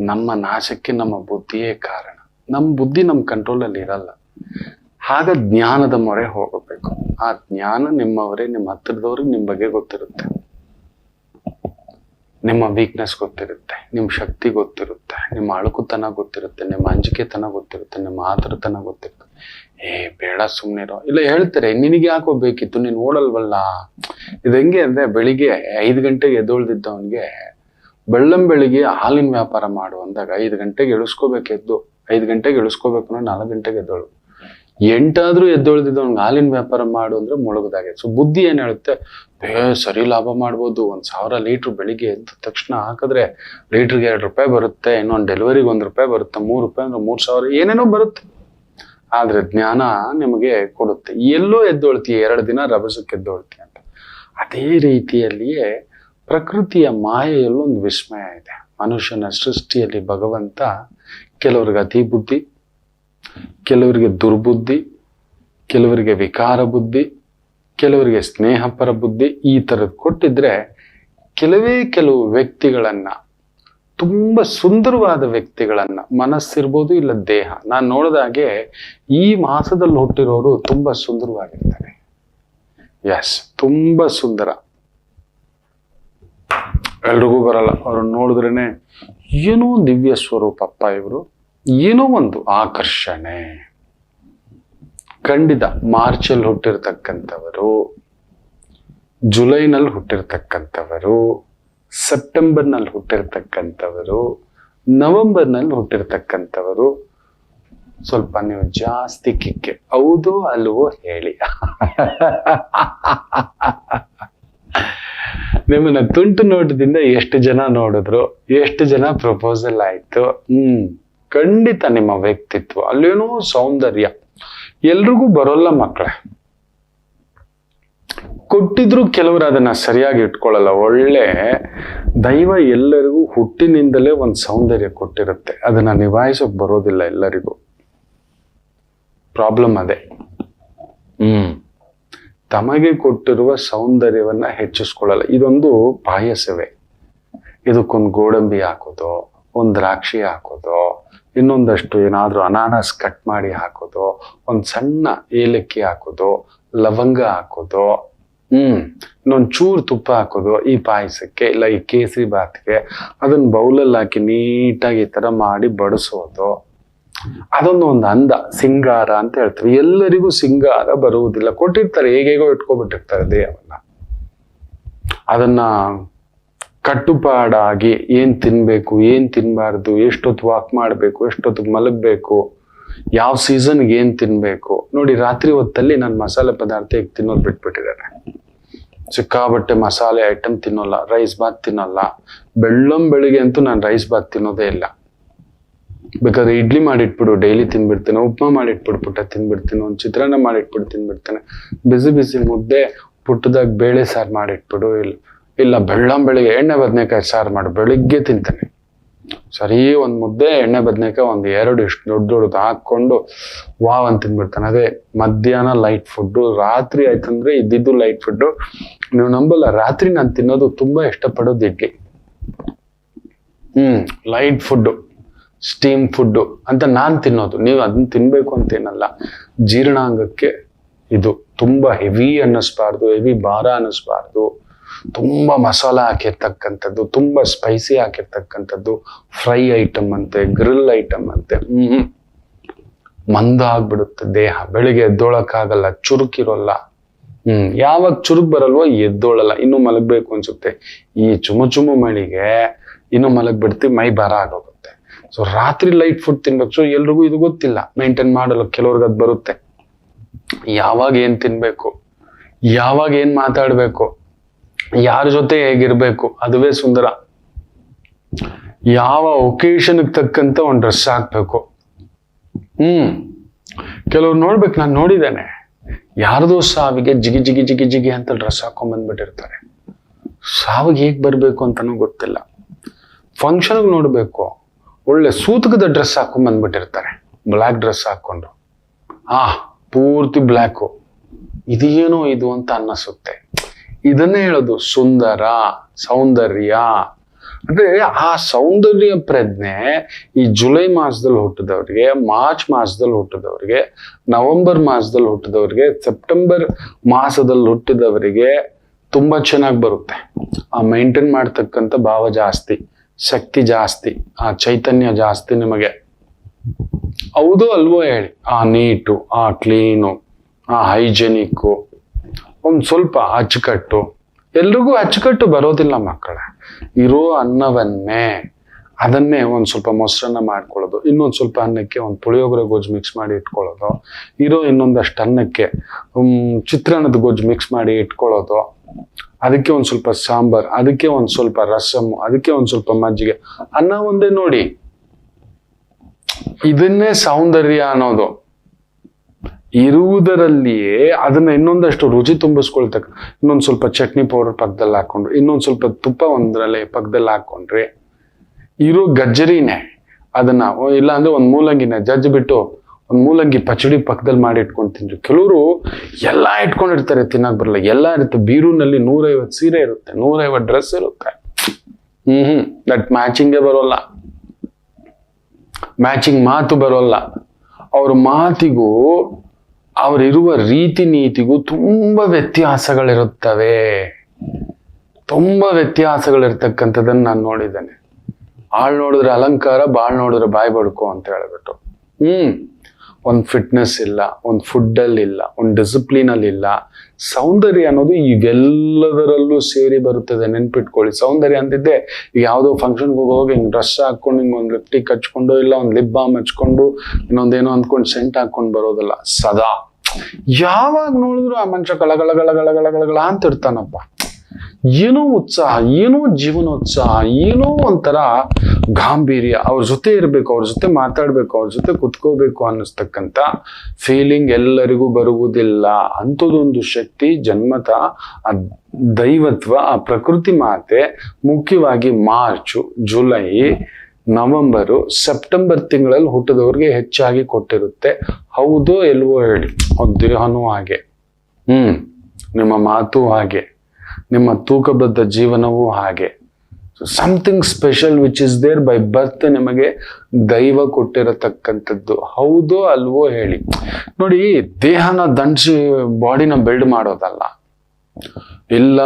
ನಮ್ಮ ನಾಶಕ್ಕೆ ನಮ್ಮ ಬುದ್ಧಿಯೇ ಕಾರಣ. ನಮ್ಮ ಬುದ್ಧಿ ನಮ್ಮ ಕಂಟ್ರೋಲಲ್ಲಿ ಇರಲ್ಲ. ಆಗ ಜ್ಞಾನದ ಮೊರೆ ಹೋಗಬೇಕು. ಆ ಜ್ಞಾನ ನಿಮ್ಮವರೇ, ನಿಮ್ಮ ಹತ್ತಿರದವರು ನಿಮ್ಮ ಬಗ್ಗೆ ಗೊತ್ತಿರುತ್ತೆ. ನಿಮ್ಮ ವೀಕ್ನೆಸ್ ಗೊತ್ತಿರುತ್ತೆ ನಿಮ್ಮ ಶಕ್ತಿ ಗೊತ್ತಿರುತ್ತೆ, ನಿಮ್ಮ ಅಳುಕುತನ ಗೊತ್ತಿರುತ್ತೆ, ನಿಮ್ಮ ಅಂಜಿಕೆತನ ಗೊತ್ತಿರುತ್ತೆ, ನಿಮ್ಮ ಆತುರತನ ಗೊತ್ತಿರುತ್ತೆ. ಏ, ಬೇಡ ಸುಮ್ಮನಿರೋ ಇಲ್ಲ, ಹೇಳ್ತಾರೆ, ನಿನಗೆ ಯಾಕೋ ಬೇಕಿತ್ತು? ನೀನು ಓಡಲ್ವಲ್ಲ? ಇದು ಹೆಂಗೆ ಅಂದ್ರೆ ಬೆಳಿಗ್ಗೆ ಐದು ಗಂಟೆಗೆ ಎದ್ದೊಳ್ದಿದ್ದವನಿಗೆ ಬೆಳ್ಳಂ ಬೆಳಿಗ್ಗೆ ಹಾಲಿನ ವ್ಯಾಪಾರ ಮಾಡು ಅಂದಾಗ ಐದು ಗಂಟೆಗೆ ಇಳಿಸ್ಕೋಬೇಕು ಎದ್ದು, ಐದು ಗಂಟೆಗೆ ಇಳಿಸ್ಕೋಬೇಕು ಅಂದ್ರೆ ನಾಲ್ಕು ಗಂಟೆಗೆ ಎದ್ದೋಳು. ಎಂಟಾದ್ರೂ ಎದ್ದೊಳ್ದಿದ್ದವ್ನಿಗೆ ಹಾಲಿನ ವ್ಯಾಪಾರ ಮಾಡು ಅಂದ್ರೆ ಮುಳುಗದಾಗೆ ಸೊ ಬುದ್ಧಿ ಏನ್ ಹೇಳುತ್ತೆ? ಬೇ ಸರಿ ಲಾಭ ಮಾಡ್ಬೋದು. ಒಂದ್ ಸಾವಿರ ಲೀಟ್ರ್ ಬೆಳಿಗ್ಗೆ ಎದ್ದ ತಕ್ಷಣ ಹಾಕಿದ್ರೆ ಲೀಟ್ರಿಗೆ ಎರಡು ರೂಪಾಯಿ ಬರುತ್ತೆ, ಇನ್ನೊಂದು ಡೆಲಿವರಿಗೆ ಒಂದ್ ರೂಪಾಯಿ ಬರುತ್ತೆ, ಮೂರು ರೂಪಾಯಿ ಅಂದ್ರೆ ಮೂರ್ ಸಾವಿರ ಏನೇನೋ ಬರುತ್ತೆ. ಆದ್ರೆ ಜ್ಞಾನ ನಿಮಗೆ ಕೊಡುತ್ತೆ. ಎಲ್ಲೋ ಎದ್ದೊಳ್ತೀಯ, ಎರಡು ದಿನ ರಭಸಕ್ಕೆ ಎದ್ದೊಳ್ತೀಯ ಅಂತ. ಅದೇ ರೀತಿಯಲ್ಲಿಯೇ ಪ್ರಕೃತಿಯ ಮಾಯೆಯಲ್ಲೂ ಒಂದು ವಿಸ್ಮಯ ಇದೆ. ಮನುಷ್ಯನ ಸೃಷ್ಟಿಯಲ್ಲಿ ಭಗವಂತ ಕೆಲವರಿಗೆ ಅತಿ ಬುದ್ಧಿ, ಕೆಲವರಿಗೆ ದುರ್ಬುದ್ಧಿ, ಕೆಲವರಿಗೆ ವಿಕಾರ ಬುದ್ಧಿ, ಕೆಲವರಿಗೆ ಸ್ನೇಹಪರ ಬುದ್ಧಿ ಈ ಥರದ್ದು ಕೊಟ್ಟಿದ್ರೆ ಕೆಲವೇ ಕೆಲವು ವ್ಯಕ್ತಿಗಳನ್ನ, ತುಂಬ ಸುಂದರವಾದ ವ್ಯಕ್ತಿಗಳನ್ನ, ಮನಸ್ಸಿರ್ಬೋದು ಇಲ್ಲ ದೇಹ. ನಾನು ನೋಡಿದಾಗೆ ಈ ಮಾಸದಲ್ಲಿ ಹುಟ್ಟಿರೋರು ತುಂಬಾ ಸುಂದರವಾಗಿರ್ತಾರೆ. ಎಸ್ ತುಂಬಾ ಸುಂದರ. ಎಲ್ರಿಗೂ ಬರಲ್ಲ. ಅವ್ರನ್ನ ನೋಡಿದ್ರೇನೆ ಏನೋ ದಿವ್ಯ ಸ್ವರೂಪಪ್ಪ ಇವರು, ಏನೋ ಒಂದು ಆಕರ್ಷಣೆ. ಖಂಡಿತ ಮಾರ್ಚಲ್ಲಿ ಹುಟ್ಟಿರ್ತಕ್ಕಂಥವರು, ಜುಲೈನಲ್ಲಿ ಹುಟ್ಟಿರ್ತಕ್ಕಂಥವರು, ಸೆಪ್ಟೆಂಬರ್ನಲ್ಲಿ ಹುಟ್ಟಿರ್ತಕ್ಕಂಥವರು, ನವೆಂಬರ್ನಲ್ಲಿ ಹುಟ್ಟಿರ್ತಕ್ಕಂಥವರು, ಸ್ವಲ್ಪ ನೀವು ಜಾಸ್ತಿ ಕಿಕ್ಕೆ. ಹೌದು ಅಲ್ವೋ ಹೇಳಿ. ನಿಮ್ಮನ್ನ ತುಂಟು ನೋಟದಿಂದ ಎಷ್ಟು ಜನ ನೋಡಿದ್ರು ಎಷ್ಟು ಜನ ಪ್ರಪೋಸಲ್ ಆಯ್ತು. ಹ್ಮ್. ಖಂಡಿತ ನಿಮ್ಮ ವ್ಯಕ್ತಿತ್ವ ಅಲ್ಲೇನೋ ಸೌಂದರ್ಯ ಎಲ್ರಿಗೂ ಬರೋಲ್ಲ ಮಕ್ಕಳೇ ಕೊಟ್ಟಿದ್ರು ಕೆಲವರು ಅದನ್ನ ಸರಿಯಾಗಿ ಇಟ್ಕೊಳ್ಳಲ್ಲ ಒಳ್ಳೆ ದೈವ ಎಲ್ಲರಿಗೂ ಹುಟ್ಟಿನಿಂದಲೇ ಒಂದು ಸೌಂದರ್ಯ ಕೊಟ್ಟಿರುತ್ತೆ. ಅದನ್ನ ನಿಭಾಯಿಸೋಕ್ ಬರೋದಿಲ್ಲ ಎಲ್ಲರಿಗೂ. ಪ್ರಾಬ್ಲಮ್ ಅದೇ. ಹ್ಮ್. ತಮಗೆ ಕೊಟ್ಟಿರುವ ಸೌಂದರ್ಯವನ್ನ ಹೆಚ್ಚಿಸ್ಕೊಳ್ಳಲ್ಲ. ಇದೊಂದು ಪಾಯಸವೇ. ಇದಕ್ಕೊಂದು ಗೋಡಂಬಿ ಹಾಕೋದು, ಒಂದು ದ್ರಾಕ್ಷಿ ಹಾಕೋದು, ಇನ್ನೊಂದಷ್ಟು ಏನಾದ್ರೂ ಅನಾನಸ್ ಕಟ್ ಮಾಡಿ ಹಾಕೋದು, ಒಂದು ಸಣ್ಣ ಏಲಕ್ಕಿ ಹಾಕೋದು, ಲವಂಗ ಹಾಕೋದು, ಹ್ಮ್ ಇನ್ನೊಂದು ಚೂರು ತುಪ್ಪ ಹಾಕೋದು ಈ ಪಾಯಸಕ್ಕೆ, ಇಲ್ಲ ಈ ಕೇಸರಿ ಬಾತ್ಗೆ. ಅದನ್ನ ಬೌಲಲ್ಲಿ ಹಾಕಿ ನೀಟಾಗಿ ಈ ಥರ ಮಾಡಿ ಬಡಿಸೋದು. ಅದೊಂದು ಒಂದು ಅಂದ, ಸಿಂಗಾರ ಅಂತ ಹೇಳ್ತಾರೆ ಎಲ್ಲರಿಗೂ ಸಿಂಗಾರ ಬರುವುದಿಲ್ಲ. ಕೊಟ್ಟಿರ್ತಾರೆ, ಹೇಗೇಗೋ ಇಟ್ಕೊಬಿಟ್ಟಿರ್ತಾರೆ ದೇಹವನ್ನ. ಅದನ್ನ ಕಟ್ಟುಪಾಡಾಗಿ ಏನ್ ತಿನ್ಬೇಕು, ಏನ್ ತಿನ್ಬಾರ್ದು, ಎಷ್ಟೊತ್ತು ವಾಕ್ ಮಾಡ್ಬೇಕು ಎಷ್ಟೊತ್ತಿಗೆ ಮಲಗಬೇಕು, ಯಾವ ಸೀಸನ್ಗೆ ಏನ್ ತಿನ್ಬೇಕು. ನೋಡಿ, ರಾತ್ರಿ ಹೊತ್ತಲ್ಲಿ ನಾನು ಮಸಾಲೆ ಪದಾರ್ಥ ಈಗ ತಿನ್ನೋದು ಬಿಟ್ಬಿಟ್ಟಿದ್ದಾರೆ ಸಿಕ್ಕಾಬಟ್ಟೆ ಮಸಾಲೆ ಐಟಮ್ ತಿನ್ನೋಲ್ಲ ರೈಸ್ ಬಾತ್ ತಿನ್ನೋಲ್ಲ. ಬೆಳ್ಳಂ ಬೆಳಿಗ್ಗೆ ಅಂತೂ ನಾನು ರೈಸ್ ಬಾತ್ ತಿನ್ನೋದೇ ಇಲ್ಲ. ಬೇಕಾದ್ರೆ ಇಡ್ಲಿ ಮಾಡಿಟ್ಬಿಡು ಡೈಲಿ ತಿನ್ಬಿಡ್ತೇನೆ, ಉಪ್ಮಾ ಮಾಡಿಟ್ಬಿಡು, ಪುಟ್ಟ ತಿನ್ಬಿಡ್ತೇನೆ, ಒಂದು ಚಿತ್ರಾನ್ನ ಮಾಡಿಟ್ಬಿಡು, ತಿನ್ಬಿಡ್ತೇನೆ. ಬಿಸಿ ಬಿಸಿ ಮುದ್ದೆ, ಪುಟ್ಟದಾಗ ಬೇಳೆ ಸಾರು ಮಾಡಿಟ್ಬಿಡು ಇಲ್ಲ ಇಲ್ಲ ಬೆಳ್ಳಂ ಬೆಳಿಗ್ಗೆ ಎಣ್ಣೆ ಬದನೆಕಾಯಿ ಸಾರು ಮಾಡು, ಬೆಳಿಗ್ಗೆ ತಿಂತಾನೆ. ಸರಿ ಒಂದು ಮುದ್ದೆ, ಎಣ್ಣೆ ಬದನೆಕಾಯಿ ಒಂದು ಎರಡು ಇಷ್ಟು ದೊಡ್ಡ ದೊಡ್ಡದು ಹಾಕ್ಕೊಂಡು ವಾವ್ ಅಂತ ತಿನ್ಬಿಡ್ತಾನೆ. ಅದೇ ಮಧ್ಯಾಹ್ನ ಲೈಟ್ ಫುಡ್ಡು ರಾತ್ರಿ ಆಯ್ತಂದ್ರೆ ಇದ್ದಿದ್ದು ಲೈಟ್ ಫುಡ್ಡು ನೀವು ನಂಬಲ್ಲ, ರಾತ್ರಿ ನಾನು ತಿನ್ನೋದು ತುಂಬಾ ಇಷ್ಟಪಡೋದು idli. Hmm light food steam food ಅಂತ ನಾನು ತಿನ್ನೋದು. ನೀವು ಅದನ್ನ ತಿನ್ಬೇಕು ಅಂತೇನಲ್ಲ ಜೀರ್ಣಾಂಗಕ್ಕೆ ಇದು ತುಂಬಾ ಹೆವಿ ಅನ್ನಿಸ್ಬಾರ್ದು ಹೆವಿ ಭಾರ ಅನ್ನಿಸ್ಬಾರ್ದು. ತುಂಬಾ ಮಸಾಲ ಹಾಕಿರ್ತಕ್ಕಂಥದ್ದು, ತುಂಬಾ ಸ್ಪೈಸಿ ಹಾಕಿರ್ತಕ್ಕಂಥದ್ದು ಫ್ರೈ ಐಟಮ್ ಅಂತೆ ಗ್ರಿಲ್ ಐಟಮ್ ಅಂತೆ. ಮಂದ ಆಗ್ಬಿಡುತ್ತೆ ದೇಹ. ಬೆಳಿಗ್ಗೆ ಎದ್ದೋಳಕ್ಕಾಗಲ್ಲ, ಚುರುಕಿರೋಲ್ಲ. ಹ್ಮ್. ಯಾವಾಗ ಚುರುಕ್ ಬರಲ್ವೋ ಎದ್ದೋಳಲ್ಲ. ಇನ್ನು ಮಲಗ್ಬೇಕು ಅನ್ಸುತ್ತೆ. ಈ ಚುಮು ಚುಮು ಮಳಿಗೆ ಇನ್ನು ಮಲಗ್ ಬಿಡ್ತೀವಿ ಮೈ ಭಾರ ಆಗೋಗುತ್ತೆ ಸೊ ರಾತ್ರಿ ಲೈಟ್ ಫುಡ್ ತಿನ್ಬೇಕು. ಸೊ ಎಲ್ರಿಗೂ ಇದು ಗೊತ್ತಿಲ್ಲ. ಮೇಂಟೈನ್ ಮಾಡಲು ಕೆಲವ್ರಿಗೆ ಅದು ಬರುತ್ತೆ. ಯಾವಾಗ ಏನು ತಿನ್ಬೇಕು? ಯಾವಾಗ ಏನು ಮಾತಾಡಬೇಕು? ಯಾರ ಜೊತೆ ಹೇಗಿರ್ಬೇಕು? ಅದುವೇ ಸುಂದರ. ಯಾವ ಒಕೇಶನ್ಗೆ ತಕ್ಕಂತ ಒಂದು ಡ್ರೆಸ್ ಹಾಕ್ಬೇಕು. ಹ್ಮ್. ಕೆಲವ್ರು ನೋಡ್ಬೇಕು, ನಾನು ನೋಡಿದ್ದೇನೆ. ಯಾರ್ದೋ ಸಾವಿಗೆ ಜಿಗಿ ಜಿಗಿ ಜಿಗಿ ಜಿಗಿ ಅಂತ ಡ್ರೆಸ್ ಹಾಕೊಂಡ್ ಬಂದ್ಬಿಟ್ಟಿರ್ತಾರೆ. ಸಾವಿಗೆ ಹೇಗೆ ಬರಬೇಕು ಅಂತನೂ ಗೊತ್ತಿಲ್ಲ. ಫಂಕ್ಷನ್ಗೆ ನೋಡಬೇಕು. ಒಳ್ಳೆ ಸೂತಕದ ಡ್ರೆಸ್ ಹಾಕೊಂಡ್ ಬಂದ್ಬಿಟ್ಟಿರ್ತಾರೆ. ಬ್ಲ್ಯಾಕ್ ಡ್ರೆಸ್ ಹಾಕೊಂಡು. ಆ, ಪೂರ್ತಿ ಬ್ಲ್ಯಾಕು ಇದೇನೋ ಇದು ಅಂತ ಅನ್ನಿಸುತ್ತೆ. ಇದನ್ನೇ ಹೇಳೋದು ಸುಂದರ, ಸೌಂದರ್ಯ. ಅಂದ್ರೆ ಆ ಸೌಂದರ್ಯ ಪ್ರಜ್ಞೆ ಈ ಜುಲೈ ಮಾಸದಲ್ಲಿ ಹುಟ್ಟಿದವ್ರಿಗೆ, ಮಾರ್ಚ್ ಮಾಸದಲ್ಲಿ ಹುಟ್ಟಿದವ್ರಿಗೆ, ನವೆಂಬರ್ ಮಾಸದಲ್ಲಿ ಹುಟ್ಟಿದವ್ರಿಗೆ, ಸೆಪ್ಟೆಂಬರ್ ಮಾಸದಲ್ಲಿ ಹುಟ್ಟಿದವರಿಗೆ ತುಂಬಾ ಚೆನ್ನಾಗಿ ಬರುತ್ತೆ. ಆ ಮೇಂಟೈನ್ ಮಾಡ್ತಕ್ಕಂಥ ಭಾವ ಜಾಸ್ತಿ. ಶಕ್ತಿ ಜಾಸ್ತಿ, ಆ ಚೈತನ್ಯ ಜಾಸ್ತಿ ನಿಮಗೆ. ಹೌದು ಅಲ್ವೋ ಹೇಳಿ, ಆ ನೀಟು, ಆ ಕ್ಲೀನು ಆ ಹೈಜೆನಿಕ್ಕು ಒಂದು ಸ್ವಲ್ಪ ಅಚ್ಚುಕಟ್ಟು. ಎಲ್ರಿಗೂ ಅಚ್ಚುಕಟ್ಟು ಬರೋದಿಲ್ಲ ಮಕ್ಕಳ. ಇರೋ ಅನ್ನವನ್ನೇ. ಅದನ್ನೇ ಒಂದು ಸ್ವಲ್ಪ ಮೊಸರನ್ನ ಮಾಡ್ಕೊಳ್ಳೋದು, ಇನ್ನೊಂದು ಸ್ವಲ್ಪ ಅನ್ನಕ್ಕೆ ಒಂದು ಪುಳಿಯೋಗರೆ ಗೊಜ್ಜು ಮಿಕ್ಸ್ ಮಾಡಿ ಇಟ್ಕೊಳ್ಳೋದು, ಇರೋ ಇನ್ನೊಂದಷ್ಟು ಅನ್ನಕ್ಕೆ ಚಿತ್ರಾನ್ನದ ಗೊಜ್ಜು ಮಿಕ್ಸ್ ಮಾಡಿ ಇಟ್ಕೊಳ್ಳೋದು, ಅದಕ್ಕೆ ಒಂದು ಸ್ವಲ್ಪ ಸಾಂಬಾರ್, ಅದಕ್ಕೆ ಒಂದು ಸ್ವಲ್ಪ ರಸಮ್ ಅದಕ್ಕೆ ಒಂದು ಸ್ವಲ್ಪ ಮಜ್ಜಿಗೆ, ಅನ್ನ ಒಂದೇ ನೋಡಿ. ಇದನ್ನೇ ಸೌಂದರ್ಯ ಅನ್ನೋದು. ಇರುವುದರಲ್ಲಿಯೇ ಅದನ್ನ ಇನ್ನೊಂದಷ್ಟು ರುಚಿ ತುಂಬಿಸ್ಕೊಳ್ತಕ್ಕ, ಇನ್ನೊಂದು ಸ್ವಲ್ಪ ಚಟ್ನಿ ಪೌಡರ್ ಪಕ್ಕದಲ್ಲಿ ಹಾಕೊಂಡ್ರೆ, ಇನ್ನೊಂದು ಸ್ವಲ್ಪ ತುಪ್ಪ ಒಂದ್ರಲ್ಲಿ ಪಕ್ಕದಲ್ಲಿ ಹಾಕೊಂಡ್ರೆ ಇರೋ ಗಜ್ಜರಿನೇ. ಅದನ್ನ ಇಲ್ಲ ಅಂದ್ರೆ ಒಂದು ಮೂಲಂಗಿನ ಜಜ್ಜಿ ಬಿಟ್ಟು ಒಂದು ಮೂಲಂಗಿ ಪಚಡಿ ಪಕ್ಕದಲ್ಲಿ ಮಾಡಿ ಇಟ್ಕೊಂಡು ತಿಂದ್ರು ಕೆಲವರು ಎಲ್ಲ ಇಟ್ಕೊಂಡಿರ್ತಾರೆ, ತಿನ್ನಕ್ ಬರಲ್ಲ. ಎಲ್ಲ ಇರುತ್ತೆ. ಬೀರೂನಲ್ಲಿ ನೂರೈವತ್ತು ಸೀರೆ ಇರುತ್ತೆ, ನೂರೈವತ್ತು ಡ್ರೆಸ್ ಇರುತ್ತೆ. ಹ್ಮ್ ಹ್ಮ್. ದಟ್ ಮ್ಯಾಚಿಂಗೇ ಬರೋಲ್ಲ. ಮ್ಯಾಚಿಂಗ್ ಮಾತು ಬರೋಲ್ಲ. ಅವ್ರ ಮಾತಿಗೂ ಅವರಿರುವ ರೀತಿ ನೀತಿಗೂ ತುಂಬಾ ವ್ಯತ್ಯಾಸಗಳಿರುತ್ತವೆ. ತುಂಬಾ ವ್ಯತ್ಯಾಸಗಳಿರ್ತಕ್ಕಂಥದ್ದನ್ನು ನಾನು ನೋಡಿದ್ದೇನೆ. ಆಳ್ ನೋಡಿದ್ರೆ ಅಲಂಕಾರ, ಬಾಳ್ ನೋಡಿದ್ರೆ ಬಾಯ್ ಬಡ್ಕು ಅಂತ ಹೇಳ್ಬಿಟ್ಟು. ಹ್ಮ್. ಒಂದು ಫಿಟ್ನೆಸ್ ಇಲ್ಲ, ಒಂದು ಫುಡ್ಡಲ್ಲಿ ಇಲ್ಲ, ಒಂದು ಡಿಸಿಪ್ಲಿನಲ್ಲಿ ಇಲ್ಲ. ಸೌಂದರ್ಯ ಅನ್ನೋದು ಇವೆಲ್ಲದರಲ್ಲೂ ಸೇರಿ ಬರುತ್ತದೆ, ನೆನ್ಪಿಟ್ಕೊಳ್ಳಿ. ಸೌಂದರ್ಯ ಅಂತಿದ್ದೆ ಯಾವುದೋ ಫಂಕ್ಷನ್ಗೆ ಹೋಗಿ ಹಿಂಗೆ ಡ್ರೆಸ್ ಹಾಕೊಂಡು ಹಿಂಗೆ ಒಂದು ಲಿಪ್ಟಿಕ್ ಹಚ್ಕೊಂಡು, ಇಲ್ಲ ಒಂದು ಲಿಪ್ ಬಾಮ್ ಹಚ್ಕೊಂಡು ಇನ್ನೊಂದೇನೋ ಅಂದ್ಕೊಂಡು ಸೆಂಟ್ ಹಾಕೊಂಡು ಬರೋದಲ್ಲ, ಸದಾ. ಯಾವಾಗ ನೋಡಿದ್ರು ಆ ಮನುಷ್ಯ ಗಳಗಳ ಗಳಗಳ ಗಳಗಳ ಅಂತ ಇರ್ತಾನಪ್ಪ. ಏನೋ ಉತ್ಸಾಹ ಏನೋ ಜೀವನೋತ್ಸಾಹ ಏನೋ ಒಂಥರ ಗಾಂಭೀರ್ಯ. ಅವ್ರ ಜೊತೆ ಇರಬೇಕು, ಅವ್ರ ಜೊತೆ ಮಾತಾಡ್ಬೇಕು, ಅವ್ರ ಜೊತೆ ಕುತ್ಕೋಬೇಕು ಅನ್ನಿಸ್ತಕ್ಕಂಥ ಫೀಲಿಂಗ್ ಎಲ್ಲರಿಗೂ ಬರುವುದಿಲ್ಲ. ಅಂಥದ್ದೊಂದು ಶಕ್ತಿ ಜನ್ಮತ ಆ ದೈವತ್ವ, ಆ ಪ್ರಕೃತಿ ಮಾತೆ ಮುಖ್ಯವಾಗಿ ಮಾರ್ಚು, ಜುಲೈ, ನವೆಂಬರು, ಸೆಪ್ಟೆಂಬರ್ ತಿಂಗಳಲ್ಲಿ ಹುಟ್ಟಿದವ್ರಿಗೆ ಹೆಚ್ಚಾಗಿ ಕೊಟ್ಟಿರುತ್ತೆ. ಹೌದು ಎಲ್ವೋ ಹೇಳಿ. ದೇಹನೂ ಹಾಗೆ. ಹ್ಮ್, ನಿಮ್ಮ ಮಾತು ಹಾಗೆ. ನಿಮ್ಮ ತೂಕಬದ್ಧ ಜೀವನವೂ ಹಾಗೆ. Something special which is there by birth ನಿಮಗೆ ದೈವ ಕೊಟ್ಟಿರತಕ್ಕಂಥದ್ದು. ಹೌದೋ ಅಲ್ವೋ ಹೇಳಿ. ನೋಡಿ, ದೇಹನ ದಂಡಿಸಿ ಬಾಡಿನ ಬಿಲ್ಡ್ ಮಾಡೋದಲ್ಲ. ಇಲ್ಲ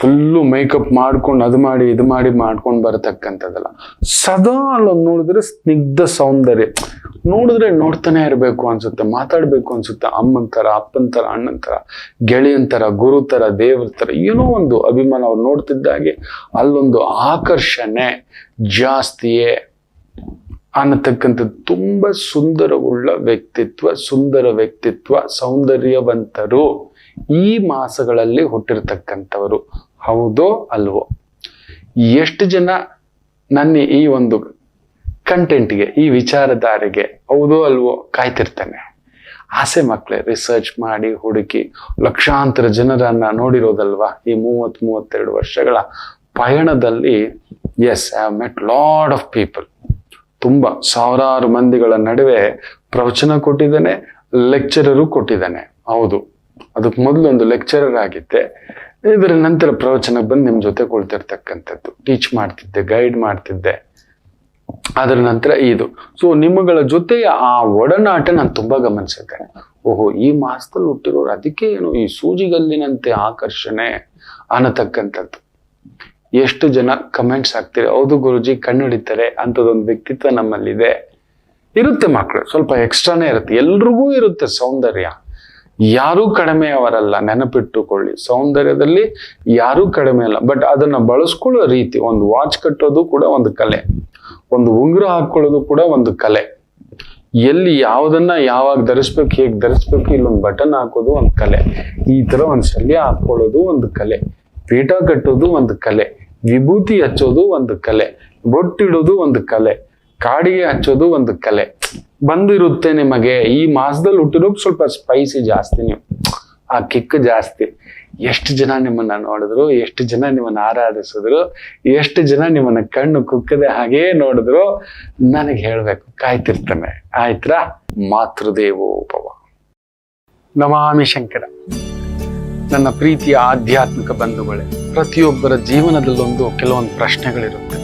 ಫುಲ್ಲು ಮೇಕಪ್ ಮಾಡ್ಕೊಂಡು ಅದು ಮಾಡಿ ಇದು ಮಾಡಿ ಮಾಡ್ಕೊಂಡು ಬರತಕ್ಕಂಥದ್ದಲ್ಲ. ಸದಾ ಅಲ್ಲೊಂದು ನೋಡಿದ್ರೆ ಸ್ನಿಗ್ಧ ಸೌಂದರ್ಯ. ನೋಡಿದ್ರೆ ನೋಡ್ತಾನೆ ಇರಬೇಕು ಅನ್ಸುತ್ತೆ, ಮಾತಾಡಬೇಕು ಅನ್ಸುತ್ತೆ. ಅಮ್ಮನ ಥರ ಅಪ್ಪನ ಥರ ಅಣ್ಣನ ಥರ ಗೆಳೆಯನ್ ಥರ ಗುರು ಥರ ದೇವ್ರ ಥರ ಏನೋ ಒಂದು ಅಭಿಮಾನ ಅವ್ರು ನೋಡ್ತಿದ್ದಾಗೆ ಅಲ್ಲೊಂದು ಆಕರ್ಷಣೆ ಜಾಸ್ತಿಯೇ ಅನ್ನತಕ್ಕಂಥದ್ದು. ತುಂಬ ಸುಂದರವುಳ್ಳ ವ್ಯಕ್ತಿತ್ವ, ಸುಂದರ ವ್ಯಕ್ತಿತ್ವ, ಸೌಂದರ್ಯವಂತರು. ಈ ಮಾಸಗಳಲ್ಲಿ ಹುಟ್ಟಿರ್ತಕ್ಕಂಥವರು ಹೌದೋ ಅಲ್ವೋ? ಎಷ್ಟು ಜನ ನನ್ನ ಈ ಒಂದು ಕಂಟೆಂಟ್ಗೆ ಈ ವಿಚಾರಧಾರೆಗೆ ಹೌದೋ ಅಲ್ವೋ ಕಾಯ್ತಿರ್ತಾನೆ? ಆಸೆ ಮಕ್ಕಳೇ ರಿಸರ್ಚ್ ಮಾಡಿ, ಹುಡುಕಿ, ಲಕ್ಷಾಂತರ ಜನರನ್ನ ನೋಡಿರೋದಲ್ವಾ? ಈ ಮೂವತ್ತ್, ಮೂವತ್ತೆರಡು ವರ್ಷಗಳ ಪಯಣದಲ್ಲಿ yes I met lot of people ತುಂಬ ಸಾವಿರಾರು ಮಂದಿಗಳ ನಡುವೆ ಪ್ರವಚನ ಕೊಟ್ಟಿದ್ದಾನೆ ಲೆಕ್ಚರರು ಕೊಟ್ಟಿದ್ದಾನೆ. ಹೌದು. ಅದಕ್ಕೆ ಮೊದಲು ಒಂದು ಲೆಕ್ಚರರ್ ಆಗಿದ್ದೆ. ಇದರ ನಂತರ ಪ್ರವಚನಕ್ಕೆ ಬಂದು ನಿಮ್ಮ ಜೊತೆ ಕುಳಿತಿರ್ತಕ್ಕಂಥದ್ದು. ಟೀಚ್ ಮಾಡ್ತಿದ್ದೆ ಗೈಡ್ ಮಾಡ್ತಿದ್ದೆ. ಅದರ ನಂತರ ಇದು. ಸೊ ನಿಮ್ಮಗಳ ಜೊತೆ ಆ ಒಡನಾಟ ನಾನು ತುಂಬಾ ಗಮನಿಸಿದ್ದೇನೆ ಓಹೋ, ಈ ಮಾಸದಲ್ಲಿ ಹುಟ್ಟಿರೋರು ಅದಕ್ಕೆ ಏನು ಈ ಸೂಜಿಗಲ್ಲಿನಂತೆ ಆಕರ್ಷಣೆ ಅನ್ನತಕ್ಕಂಥದ್ದು. ಎಷ್ಟು ಜನ ಕಮೆಂಟ್ಸ್ ಹಾಕ್ತೀರಿ? ಹೌದು ಗುರುಜಿ ಕಣ್ಣಿಡಿತಾರೆ ಅಂತದೊಂದು ವ್ಯಕ್ತಿತ್ವ ನಮ್ಮಲ್ಲಿದೆ. ಇರುತ್ತೆ ಮಕ್ಕಳು ಸ್ವಲ್ಪ ಎಕ್ಸ್ಟ್ರಾನೇ ಇರುತ್ತೆ. ಎಲ್ರಿಗೂ ಇರುತ್ತೆ ಸೌಂದರ್ಯ. ಯಾರೂ ಕಡಿಮೆ ಅವರಲ್ಲ, ನೆನಪಿಟ್ಟುಕೊಳ್ಳಿ. ಸೌಂದರ್ಯದಲ್ಲಿ ಯಾರೂ ಕಡಿಮೆ ಅಲ್ಲ ಬಟ್ ಅದನ್ನ ಬಳಸ್ಕೊಳ್ಳೋ ರೀತಿ, ಒಂದು ವಾಚ್ ಕಟ್ಟೋದು ಕೂಡ ಒಂದು ಕಲೆ. ಒಂದು ಉಂಗುರ ಹಾಕೊಳ್ಳೋದು ಕೂಡ ಒಂದು ಕಲೆ. ಎಲ್ಲಿ ಯಾವುದನ್ನ ಯಾವಾಗ ಧರಿಸ್ಬೇಕು, ಹೇಗೆ ಧರಿಸ್ಬೇಕು, ಇಲ್ಲೊಂದು ಬಟನ್ ಹಾಕೋದು ಒಂದು ಕಲೆ. ಈ ತರ ಒಂದು ಶಲ್ಯ ಹಾಕೊಳ್ಳೋದು ಒಂದು ಕಲೆ. ಪೀಠ ಕಟ್ಟೋದು ಒಂದು ಕಲೆ. ವಿಭೂತಿ ಹಚ್ಚೋದು ಒಂದು ಕಲೆ. ಬೊಟ್ಟಿಡೋದು ಒಂದು ಕಲೆ. ಕಾಡಿಗೆ ಹಚ್ಚೋದು ಒಂದು ಕಲೆ. ಬಂದಿರುತ್ತೆ ನಿಮಗೆ. ಈ ಮಾಸದಲ್ಲಿ ಹುಟ್ಟಿರೋಕ್ ಸ್ವಲ್ಪ ಸ್ಪೈಸಿ ಜಾಸ್ತಿ ನೀವು. ಆ ಕಿಕ್ ಜಾಸ್ತಿ. ಎಷ್ಟು ಜನ ನಿಮ್ಮನ್ನ ನೋಡಿದ್ರು, ಎಷ್ಟು ಜನ ನಿಮ್ಮನ್ನ ಆರಾಧಿಸಿದ್ರು, ಎಷ್ಟು ಜನ ನಿಮ್ಮನ್ನ ಕಣ್ಣು ಕುಕ್ಕದೆ ಹಾಗೇ ನೋಡಿದ್ರು, ನನಗೆ ಹೇಳ್ಬೇಕು, ಕಾಯ್ತಿರ್ತಾನೆ. ಆಯ್ತಾ ಮಾತೃದೇವೋಪವ ನಮಾಮಿ ಶಂಕರ. ನನ್ನ ಪ್ರೀತಿಯ ಆಧ್ಯಾತ್ಮಿಕ ಬಂಧುಗಳೇ, ಪ್ರತಿಯೊಬ್ಬರ ಜೀವನದಲ್ಲೊಂದು ಕೆಲವೊಂದು ಪ್ರಶ್ನೆಗಳಿರುತ್ತೆ.